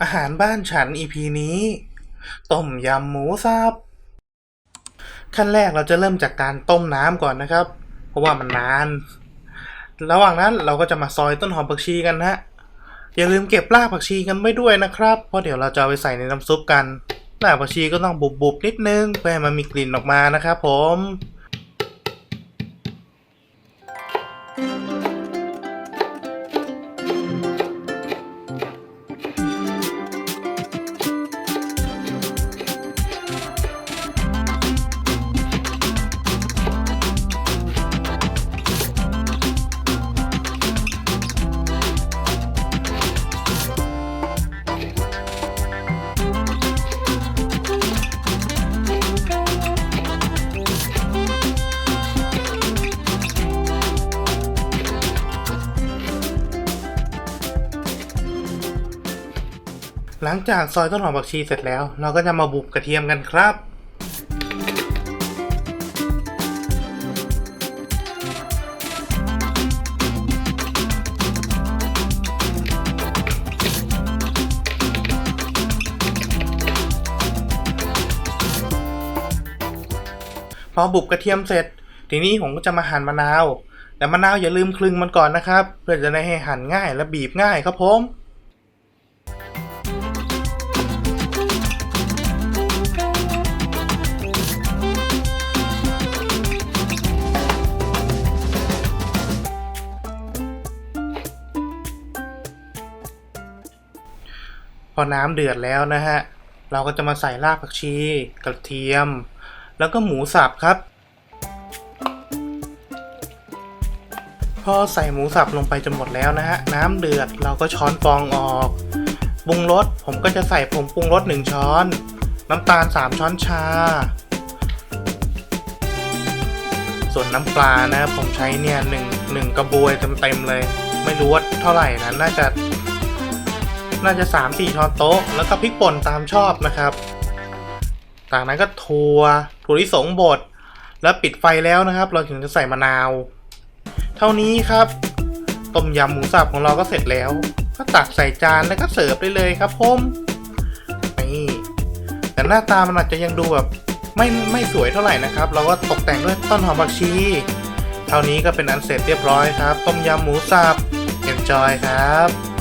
อาหารบ้านฉัน EP นี้ ต้มยำหมูสับขั้นแรกเราจะเริ่มจากการต้มน้ำก่อนนะครับ เพราะว่ามันนาน ระหว่างนั้นเราก็จะมาซอยต้นหอมผักชีกันนะฮะอย่าลืมเก็บรากผักชีกันไว้ด้วยนะครับ เพราะเดี๋ยวเราจะเอาไปใส่ในน้ำซุปกันรากผักชีก็ต้องบุบๆนิดนึงเพื่อให้มันมีกลิ่นออกมานะครับผม หลังจากซอยต้นหอมผักชีเสร็จแล้ว เราก็จะมาบุบกระเทียมกันครับ พอบุบกระเทียมเสร็จ ทีนี้ผมก็จะมาหั่นมะนาว แต่มะนาวอย่าลืมคลึงมันก่อนนะครับ เพื่อจะได้ให้หั่นง่ายและบีบง่ายครับผม พอน้ำเดือดแล้วนะฮะ เราก็จะมาใส่รากผักชี กระเทียม แล้วก็หมูสับครับ พอใส่หมูสับลงไปจนหมดแล้วนะฮะ น้ำเดือดเราก็ช้อนฟองออกปรุงรสผมก็จะใส่ผงปรุงรส1ช้อน น้ำตาล 3 ช้อนชา ส่วนน้ำปลานะผมใช้เนี่ยหนึ่งหนึ่งกระบวยเต็มๆเลย ไม่รู้ว่าเท่าไหร่นะน่าจะ น่าจะ 3 4ช้อนโต๊ะ แล้วก็พริกป่นตามชอบนะครับ จากนั้นก็ถั่วถั่วลิสงบด แล้วปิดไฟแล้วนะครับ เราถึงจะใส่มะนาว เท่านี้ครับต้มยำหมูสับของเราก็เสร็จแล้ว ก็ตักใส่จานแล้วก็เสิร์ฟได้เลยครับผมนี่แต่หน้าตามันอาจจะยังดูแบบไม่ไม่สวยเท่าไหร่นะครับ เราก็ตกแต่งด้วยต้นหอมผักชี เท่านี้ก็เป็นอันเสร็จเรียบร้อยครับ ต้มยำหมูสับ enjoy ครับ